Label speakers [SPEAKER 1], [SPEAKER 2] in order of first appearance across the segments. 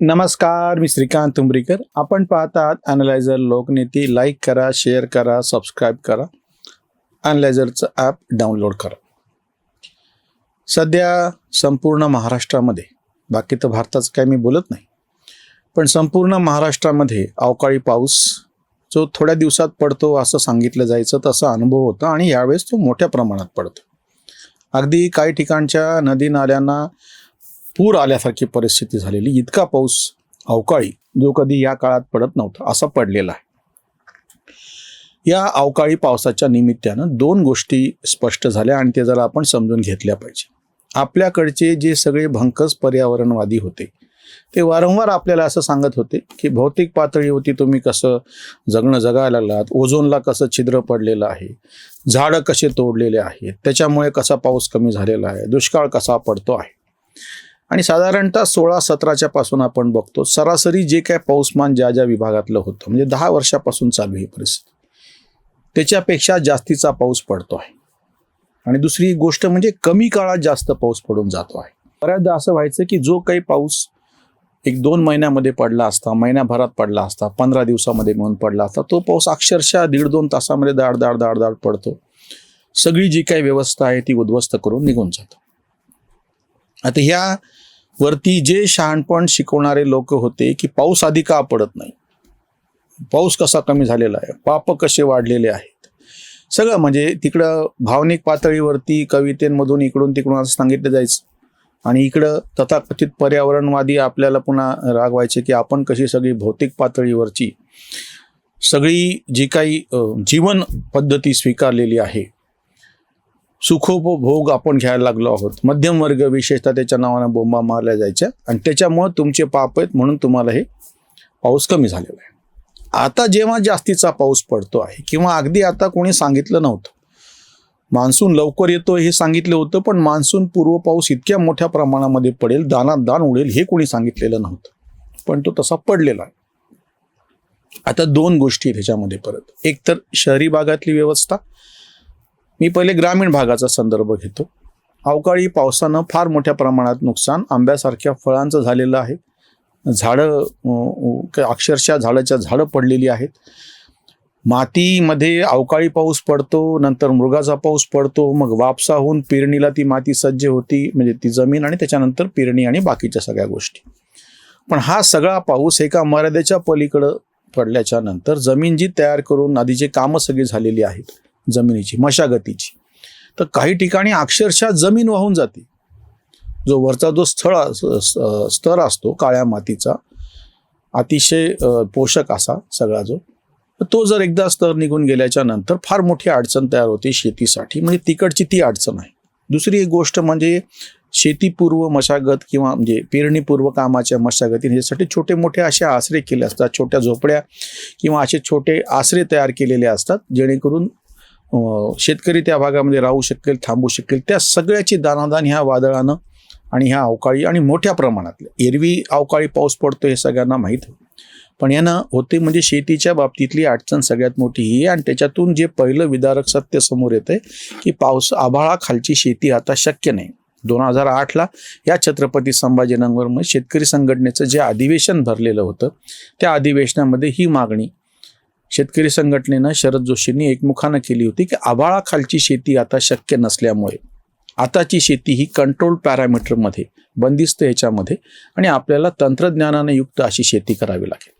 [SPEAKER 1] नमस्कार मी श्रीकांत तुंबरीकर आपण पाहतात अनलायझर लोकनीती. लाईक करा शेअर करा सबस्क्राईब करा. अनलायझरचं ॲप डाउनलोड करा. सध्या संपूर्ण महाराष्ट्रामध्ये बाकी तर भारताचं काही मी बोलत नाही पण संपूर्ण महाराष्ट्रामध्ये अवकाळी पाऊस जो थोड्या दिवसात पडतो असं सांगितलं जायचं तसा अनुभव होता आणि यावेळेस तो मोठ्या प्रमाणात पडतो. अगदी काही ठिकाणच्या नदी नाल्यांना पूर आल्यासारखी परिस्थिती झालेली इतका पाऊस अवकाळी जो कधी या काळात पडत नव्हता असा पडलेला आहे. या अवकाळी पावसाच्या निमित्तानं दोन गोष्टी स्पष्ट झाल्या आणि ते जरा आपण समजून घेतल्या पाहिजे. आपल्याकडचे जे सगळे भंकस पर्यावरणवादी होते ते वारंवार आपल्याला असं सांगत होते की भौतिक पातळीवरती तुम्ही कसं जगणं जगायला लागलात ओझोनला कसं छिद्र पडलेलं आहे झाडं कसे तोडलेले आहेत त्याच्यामुळे कसा पाऊस कमी झालेला आहे दुष्काळ कसा पडतो आहे. आणि साधारणतः सोळा सतराच्या पासून आपण बघतो सरासरी जे काय पाऊसमान ज्या ज्या विभागातलं होतं म्हणजे दहा वर्षापासून चालू ही परिस्थिती. त्याच्यापेक्षा जास्तीचा पाऊस पडतो आहे. आणि दुसरी गोष्ट म्हणजे कमी काळात जास्त पाऊस पडून जातो आहे. बऱ्याचदा असं व्हायचं की जो काही पाऊस एक दोन महिन्यामध्ये पडला असता महिन्याभरात पडला असता पंधरा दिवसामध्ये म्हणून पडला असता तो पाऊस अक्षरशः दीड दोन तासामध्ये दाड दाड दाड दाड पडतो. सगळी जी काही व्यवस्था आहे ती उद्ध्वस्त करून निघून जातो. आता ह्या वरती जे शहाणपण शिकवणारे लोक होते की पाऊस आधी का पडत नाही? पाऊस कसा कमी झालेला आहे? पाप कसे वाढलेले आहेत? सगळं म्हणजे तिकडं भावनिक पातळीवरती कवितेमधून इकडून तिकडून असं सांगितलं जायचं. आणि इकडं तथाकथित पर्यावरणवादी आपल्याला पुन्हा रागवायचे की आपण कशी सगळी भौतिक पातळीवरची सगळी जी काही जीवन पद्धती स्वीकारलेली आहे सुखोपभोग आपण घ्यायला लागलो आहोत. मध्यम वर्ग विशेषतः त्याच्या नावानं बोंबा मारल्या जायच्या. आणि त्याच्यामुळं तुमचे पाप आहेत म्हणून तुम्हाला हे पाऊस कमी झालेला आहे. आता जेव्हा जास्तीचा पाऊस पडतो आहे किंवा अगदी आता कोणी सांगितलं नव्हतं. मान्सून लवकर येतो हे सांगितलं होतं पण मान्सून पूर्व पाऊस इतक्या मोठ्या प्रमाणामध्ये पडेल दानात दान उडेल हे कोणी सांगितलेलं नव्हतं. पण तो तसा पडलेला आहे. आता दोन गोष्टी आहेत ह्याच्यामध्ये परत. एक तर शहरी भागातली व्यवस्था मी पहिले ग्रामीण भागाचा संदर्भ घेतो. अवकाळी पावसानं फार मोठ्या प्रमाणात नुकसान आंब्यासारख्या फळांचं झालेलं आहे. झाडं अक्षरशः झाडाच्या झाडं पडलेली आहेत. मातीमध्ये अवकाळी पाऊस पडतो नंतर मृगाचा पाऊस पडतो मग वापसा होऊन पेरणीला ती माती सज्ज होती म्हणजे ती जमीन आणि त्याच्यानंतर पेरणी आणि बाकीच्या सगळ्या गोष्टी. पण हा सगळा पाऊस एका मर्यादेच्या पलीकडं पडल्याच्या नंतर जमीन जी तयार करून आधीची कामं सगळी झालेली आहेत जमिनीची मशागतीची. तर काही ठिकाणी अक्षरशः जमीन वाहून जाते. जो वरचा जो स्थळ अस- स्तर असतो काळ्या मातीचा अतिशय पोषक असा सगळा जो तो जर एकदा स्तर निघून गेल्याच्यानंतर फार मोठी अडचण तयार होते शेतीसाठी. म्हणजे तिकडची ती अडचण आहे. दुसरी एक गोष्ट म्हणजे शेतीपूर्व मशागत किंवा म्हणजे पेरणीपूर्व कामाच्या मशागती ह्यासाठी छोटे मोठे असे आसरे केले असतात. छोट्या झोपड्या किंवा असे छोटे आसरे तयार केलेले असतात जेणेकरून शेतकरी त्या भागामध्ये राहू शकेल थांबू शकेल त्या सगळ्याची दानादान ह्या वादळानं आणि ह्या अवकाळी आणि मोठ्या प्रमाणातल्या एरवी अवकाळी पाऊस पडतो हे सगळ्यांना माहीत पण यानं होते म्हणजे शेतीच्या बाबतीतली अडचण सगळ्यात मोठी ही आहे आणि त्याच्यातून जे पहिलं विदारक सत्य समोर येतं की पाऊस आभाळाखालची शेती आता शक्य नाही. दोन हजार आठला या छत्रपती संभाजीनगरमध्ये शेतकरी संघटनेचं जे अधिवेशन भरलेलं होतं त्या अधिवेशनामध्ये ही मागणी शेतकरी संघटनेनं शरद जोशींनी एकमुखानं केली होती की आभाळाखालची शेती आता शक्य नसल्यामुळे. आताची शेती ही कंट्रोल पॅरामीटरमध्ये बंदिस्त ह्याच्यामध्ये आणि आपल्याला तंत्रज्ञानाने युक्त अशी शेती करावी लागेल.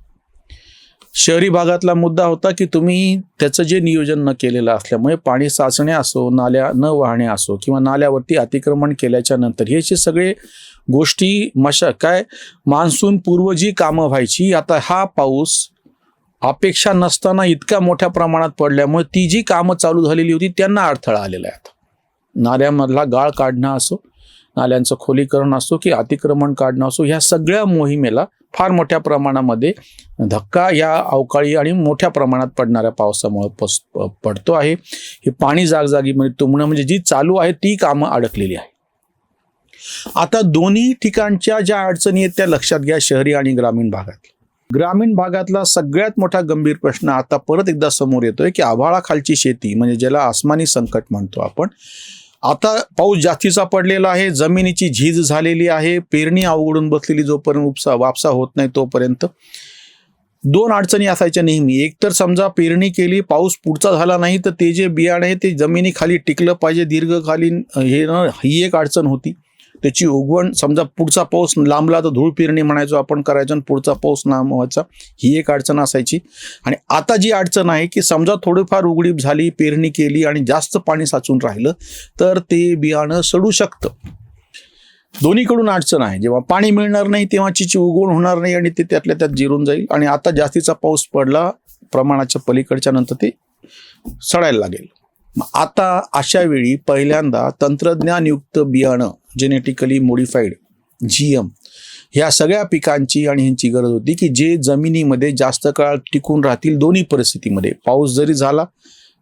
[SPEAKER 1] शहरी भागातला मुद्दा होता की तुम्ही त्याचं जे नियोजन न केलेलं असल्यामुळे पाणी साचणे असो नाल्या न वाहणे असो किंवा नाल्यावरती अतिक्रमण केल्याच्यानंतर हे जे सगळे गोष्टी मशा काय मान्सून पूर्व जी कामं व्हायची आता हा पाऊस अपेक्षा नसताना इतक्या मोठ्या प्रमाणात पडल्यामुळे ती जी कामं चालू झालेली होती त्यांना अडथळा आलेला आहे आता. नाल्यामधला गाळ काढणं असो नाल्यांचं खोलीकरण असो की अतिक्रमण काढणं असो ह्या सगळ्या मोहिमेला फार मोठ्या प्रमाणामध्ये धक्का या अवकाळी आणि मोठ्या प्रमाणात पडणाऱ्या पावसामुळे पस पडतो आहे. हे पाणी जागजागी म्हणजे तुंबणं म्हणजे जी चालू आहे ती कामं अडकलेली आहे. आता दोन्ही ठिकाणच्या ज्या अडचणी आहेत त्या लक्षात घ्या शहरी आणि ग्रामीण भागात ग्रामीण भागातला सगळ्यात मोठा गंभीर प्रश्न आता परत एकदा समोर येतोय की आभाळाखालची शेती म्हणजे ज्याला आसमानी संकट म्हणतो आपण आता पाऊस जास्तीचा पडलेला आहे जमिनीची झीज झालेली आहे पेरणी अवघडून बसलेली जोपर्यंत उपसा वापसा होत नाही तोपर्यंत. दोन अडचणी असायच्या नेहमी. एक तर समजा पेरणी केली पाऊस पुढचा झाला नाही तर ते जे बियाणे आहे ते जमिनीखाली टिकलं पाहिजे दीर्घकालीन हे ही एक अडचण होती. त्याची उगवण समजा पुढचा पाऊस लांबला तर धूळ पेरणी म्हणायचो आपण करायचो आणि पुढचा पाऊस लांब व्हायचा ही एक अडचण असायची. आणि आता जी अडचण आहे की समजा थोडीफार उघडीप झाली पेरणी केली आणि जास्त पाणी साचून राहिलं तर ते बियाणं सडू शकतं. दोन्हीकडून अडचण आहे. जेव्हा पाणी मिळणार नाही तेव्हा चिची उगवण होणार नाही आणि ते त्यातल्या त्यात जिरून जाईल. आणि आता जास्तीचा पाऊस पडला प्रमाणाच्या पलीकडच्या नंतर ते सडायला लागेल. आता अशा वेळी पहिल्यांदा तंत्रज्ञानयुक्त बियाणं जेनेटिकली मोडिफाईड जी एम ह्या सगळ्या पिकांची आणि ह्यांची गरज होती की जे जमिनीमध्ये जास्त काळ टिकून राहतील दोन्ही परिस्थितीमध्ये. पाऊस जरी झाला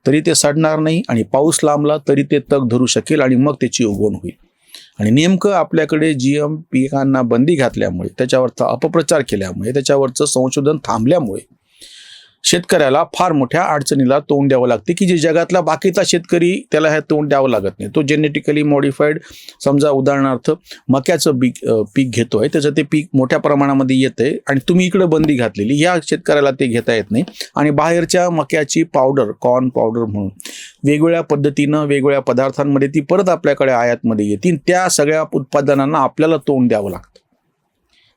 [SPEAKER 1] तरी ते सडणार नाही आणि पाऊस लांबला तरी ते तग धरू शकेल आणि मग त्याची उगवण होईल. आणि नेमकं आपल्याकडे जी एम पिकांना बंदी घातल्यामुळे त्याच्यावरचा अपप्रचार केल्यामुळे त्याच्यावरचं संशोधन थांबल्यामुळे शेतकऱ्याला फार मोठ्या अडचणीला तोंड द्यावं लागते की जे जगातला बाकीचा शेतकरी त्याला हे तोंड द्यावं लागत नाही. तो जेनेटिकली मॉडिफाईड समजा उदाहरणार्थ मक्याचं पीक पीक घेतोय त्याचं ते पीक मोठ्या प्रमाणामध्ये येतंय आणि तुम्ही इकडे बंदी घातलेली या शेतकऱ्याला ते घेता येत नाही. आणि बाहेरच्या मक्याची पावडर कॉर्न पावडर म्हणून वेगवेगळ्या पद्धतीनं वेगवेगळ्या पदार्थांमध्ये ती परत आपल्याकडे आयातमध्ये येतील त्या सगळ्या उत्पादनांना आपल्याला तोंड द्यावं लागतं.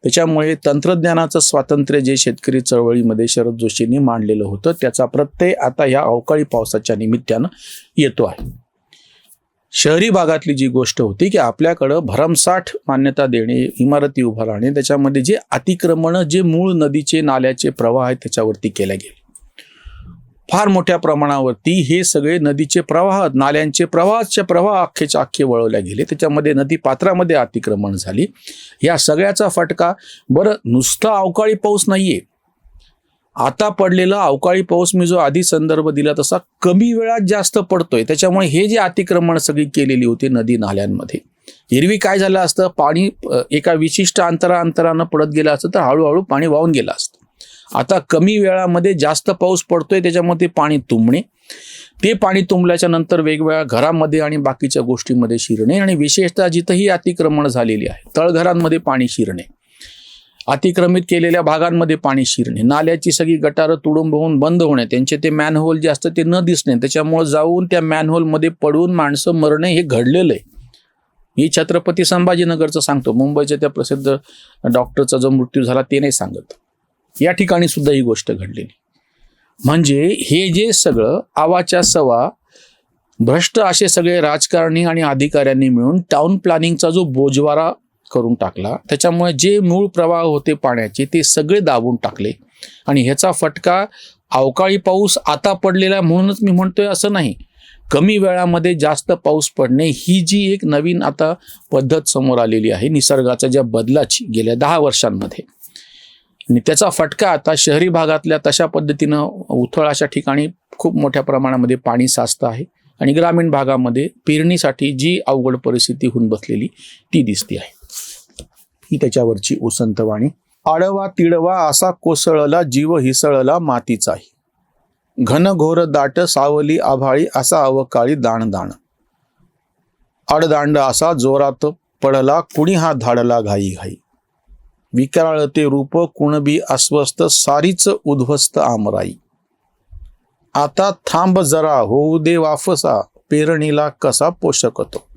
[SPEAKER 1] त्याच्यामुळे तंत्रज्ञानाचं स्वातंत्र्य जे शेतकरी चळवळीमध्ये शरद जोशींनी मांडलेलं होतं त्याचा प्रत्यय आता या अवकाळी पावसाच्या निमित्तानं येतो आहे. शहरी भागातली जी गोष्ट होती की आपल्याकडं भरमसाठ मान्यता देणे इमारती उभारणे राहणे त्याच्यामध्ये जे अतिक्रमणं जे मूळ नदीचे नाल्याचे प्रवाह आहेत त्याच्यावरती केल्या गेले फार मोठ्या प्रमाणावरती हे सगळे नदीचे प्रवाह नाल्यांचे प्रवाहाचे प्रवाह अख्खेच्या अख्खे वळवल्या गेले. त्याच्यामध्ये नदी पात्रामध्ये अतिक्रमण झाली. या सगळ्याचा फटका बरं नुसता अवकाळी पाऊस नाहीये. आता पडलेला अवकाळी पाऊस मी जो आधी संदर्भ दिला तसा कमी वेळात जास्त पडतोय. त्याच्यामुळे हे जे अतिक्रमण सगळी केलेली होती नदी नाल्यांमध्ये. एरवी काय झालं असतं? पाणी एका विशिष्ट अंतरा अंतरानं पडत गेलं असतं तर हळूहळू पाणी वाहून गेलं असतं. आता कमी वेळामध्ये जास्त पाऊस पडतोय त्याच्यामध्ये पाणी तुंबणे. ते पाणी तुंबल्याच्या नंतर वेगवेगळ्या घरामध्ये आणि बाकीच्या गोष्टीमध्ये शिरणे आणि विशेषतः जिथंही अतिक्रमण झालेली आहे तळघरांमध्ये पाणी शिरणे. अतिक्रमित केलेल्या भागांमध्ये पाणी शिरणे. नाल्याची सगळी गटारं तुडुंब होऊन बंद होणे. त्यांचे ते मॅनहोल जे असतं ते न दिसणे. त्याच्यामुळे जाऊन त्या मॅनहोलमध्ये पडून माणसं मरणे हे घडलेलं आहे. मी छत्रपती संभाजीनगरचं सांगतो. मुंबईच्या त्या प्रसिद्ध डॉक्टरचा जो मृत्यू झाला ते नाही सांगत. या ठिकाणी सुद्धा ही गोष्ट घडलेली. म्हणजे हे जे सगळं आवाच्या सवा भ्रष्ट असे सगळे राजकारणी आणि अधिकाऱ्यांनी मिळून टाउन प्लॅनिंगचा जो बोजवारा करून टाकला त्याच्यामुळे जे मूळ प्रवाह होते पाण्याचे ते सगळे दाबून टाकले. आणि ह्याचा फटका अवकाळी पाऊस आता पडलेला म्हणूनच मी म्हणतोय असं नाही. कमी वेळामध्ये जास्त पाऊस पडणे ही जी एक नवीन आता पद्धत समोर आलेली आहे निसर्गाच्या ज्या बदलाची गेल्या दहा वर्षांमध्ये. आणि त्याचा फटका आता शहरी भागातल्या तशा पद्धतीनं उथळ अशा ठिकाणी खूप मोठ्या प्रमाणामध्ये पाणी साचतं आहे. आणि ग्रामीण भागामध्ये पेरणीसाठी जी अवघड परिस्थिती होऊन बसलेली ती दिसते आहे. ही त्याच्यावरची उसंतवाणी आडवा तिडवा असा कोसळला जीव हिसळला मातीचाही घनघोर दाट सावली आभाळी असा अवकाळी दाणदाण. अडदांड आडदांड असा जोरात पडला कुणी हा धाडला घाई घाई विकराळ ते रूप कुणबी अस्वस्थ सारीच उद्ध्वस्त आमराई. आता थांब जरा होऊ दे वाफसा पेरणीला कसा पोषकतो?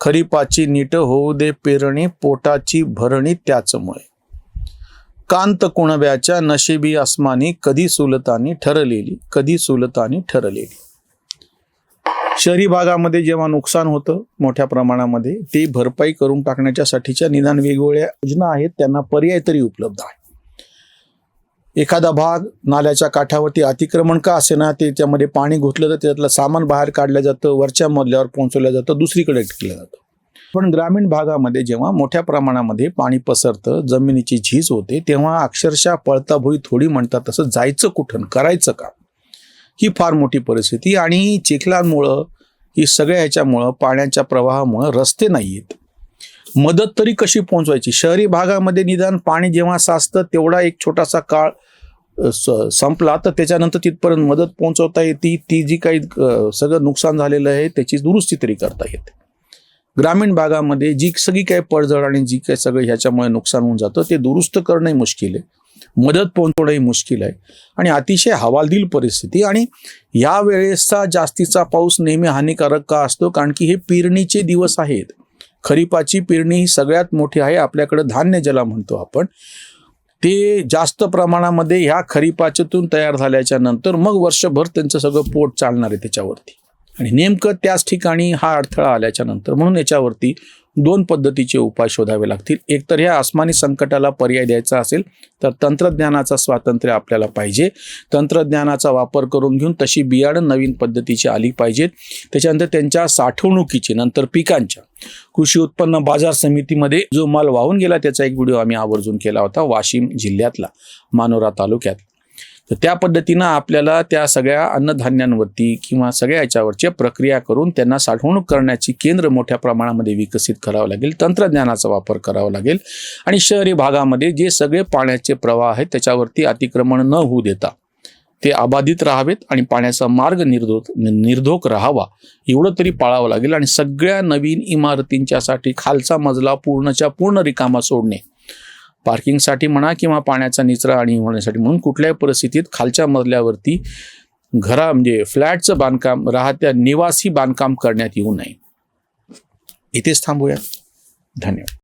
[SPEAKER 1] खरीपाची नीट होऊ दे पेरणी पोटाची भरणी त्याचमुळे. कांत कुणब्याच्या नशिबी आसमानी कधी सुलतानी ठरलेली कधी सुलतानी ठरलेली. शहरी भागामध्ये जेव्हा नुकसान होतं मोठ्या प्रमाणामध्ये ते भरपाई करून टाकण्याच्यासाठीच्या निदान वेगवेगळ्या योजना आहेत त्यांना पर्याय तरी उपलब्ध आहे. एखादा भाग नाल्याच्या काठावरती अतिक्रमण का असे ना ते त्यामध्ये पाणी घुसलं तर त्यातलं सामान बाहेर काढलं जातं वरच्या मजल्यावर पोहोचवलं जातं दुसरीकडे टिकलं जातं. पण ग्रामीण भागामध्ये जेव्हा मोठ्या प्रमाणामध्ये पाणी पसरतं जमिनीची झीज होते तेव्हा अक्षरशः पळताभुई थोडी म्हणतात तसं जायचं कुठं करायचं का? ही फार मोठी परिस्थिती आणि चिखलांमुळं ही सगळ्या ह्याच्यामुळं पाण्याच्या प्रवाहामुळं रस्ते नाही आहेत मदत तरी कशी पोहोचवायची? शहरी भागामध्ये निदान पाणी जेव्हा साचतं तेवढा एक छोटासा काळ स- संपला तर त्याच्यानंतर तिथपर्यंत मदत पोहोचवता येते. ती जी काही सगळं नुकसान झालेलं आहे त्याची दुरुस्ती तरी करता येते. ग्रामीण भागामध्ये जी सगळी काही पडझड आणि जी काही सगळं ह्याच्यामुळे नुकसान होऊन जातं ते दुरुस्त करणंही मुश्किल आहे. मदत पोहोचवणंही मुश्किल आहे. आणि अतिशय हवालदिल परिस्थिती आणि या वेळेसचा जास्तीचा पाऊस नेहमी हानिकारक का असतो? कारण की हे पेरणीचे दिवस आहेत. खरीपाची पेरणी ही सगळ्यात मोठी आहे आपल्याकडे धान्य ज्याला म्हणतो आपण. ते जास्त प्रमाणामध्ये ह्या खरीपाच्यातून तयार झाल्याच्यानंतर मग वर्षभर त्यांचं सगळं पोट चालणार आहे त्याच्यावरती. आणि नेमकं त्याच ठिकाणी हा अडथळा आल्याच्यानंतर म्हणून याच्यावरती दोन पद्धतीचे उपाय शोधावे लागतील. एक तर ह्या आसमानी संकटाला पर्याय द्यायचा असेल तर तंत्रज्ञानाचा स्वातंत्र्य आपल्याला पाहिजे. तंत्रज्ञानाचा वापर करून घेऊन तशी बियाणं नवीन पद्धतीची आली पाहिजेत. त्याच्यानंतर त्यांच्या साठवणुकीची नंतर पिकांच्या. कृषी उत्पन्न बाजार समितीमध्ये जो माल वाहून गेला त्याचा एक व्हिडिओ आम्ही आवर्जून केला होता वाशिम जिल्ह्यातला मानोरा तालुक्यात. तर त्या पद्धतीनं आपल्याला त्या सगळ्या अन्नधान्यांवरती किंवा सगळ्या याच्यावरच्या प्रक्रिया करून त्यांना साठवणूक करण्याची केंद्र मोठ्या प्रमाणामध्ये विकसित करावं लागेल तंत्रज्ञानाचा वापर करावा लागेल. आणि शहरी भागामध्ये जे सगळे पाण्याचे प्रवाह आहेत त्याच्यावरती अतिक्रमण न होऊ देता ते अबाधित राहावेत आणि पाण्याचा मार्ग निर्धोक निर्धोक राहावा एवढं तरी पाळावं लागेल. आणि सगळ्या नवीन इमारतींच्यासाठी खालचा मजला पूर्णच्या पूर्ण रिकामा सोडणे पार्किंगसाठी म्हणा किंवा पाण्याचा निचरा आणि होण्यासाठी म्हणून कुठल्याही परिस्थितीत खालच्या मजल्यावरती घरा म्हणजे फ्लॅटचं बांधकाम राहत्या निवासी बांधकाम करण्यात येऊ नये. इथेच थांबूया धन्यवाद.